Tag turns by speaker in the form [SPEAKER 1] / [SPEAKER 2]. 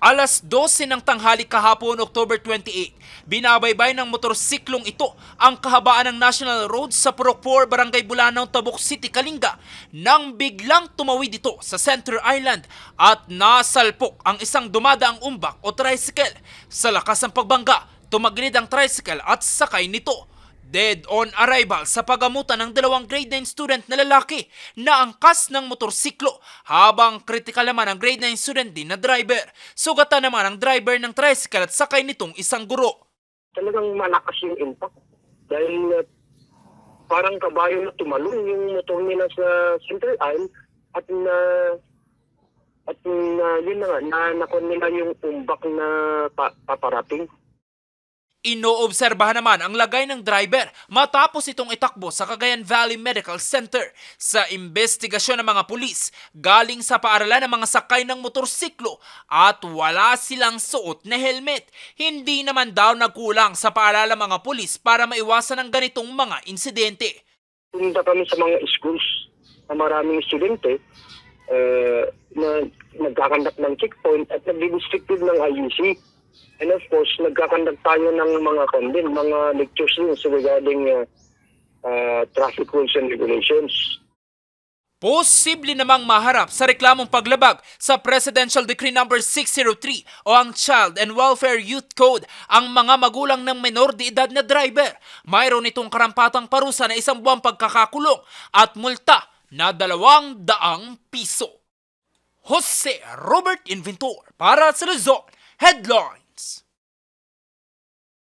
[SPEAKER 1] Alas 12 ng tanghali kahapon, October 28, binabaybay ng motorsiklong ito ang kahabaan ng National Road sa Purok 4, Barangay Bulanaw, Tabuk City, Kalinga nang biglang tumawid ito sa Center Island at nasalpok ang isang dumadaang umbak o tricycle. Sa lakas ng pagbangga, tumagilid ang tricycle at sakay nito. Dead on arrival sa pagamutan ng dalawang grade 9 student na lalaki na angkas ng motorsiklo habang kritikal naman ang grade 9 student din na driver. Sugatan naman ang driver ng tricycle at sakay nitong isang guro.
[SPEAKER 2] talagang malakas yung impact. Dahil uh, parang kabayo na tumalon yung motor nila sa center aisle at na at na yun na nga, na nakon nila yung umbak na pa, paparating.
[SPEAKER 1] Inoobserbahan naman ang lagay ng driver matapos itong itakbo sa Cagayan Valley Medical Center. Sa investigasyon ng mga pulis, galing sa paaralan ng mga sakay ng motorsiklo at wala silang suot na helmet. Hindi naman daw nagkulang sa paalala ng mga pulis para maiwasan ang ganitong mga insidente.
[SPEAKER 2] Punta kami sa mga schools na maraming estudyante eh, na nagkakandak ng checkpoint at nagdi-districted ng IUC. And of course, nagkakandak tayo ng mga kondin, mga lectures din sa regarding uh, uh, traffic rules and regulations.
[SPEAKER 1] Posible namang maharap sa reklamong paglabag sa Presidential Decree No. 603 o ang Child and Welfare Youth Code ang mga magulang ng menor de edad na driver. Mayroon itong karampatang parusa na isang buwang pagkakakulong at multa na dalawang daang piso. Jose Robert Inventor para sa Luzon Headline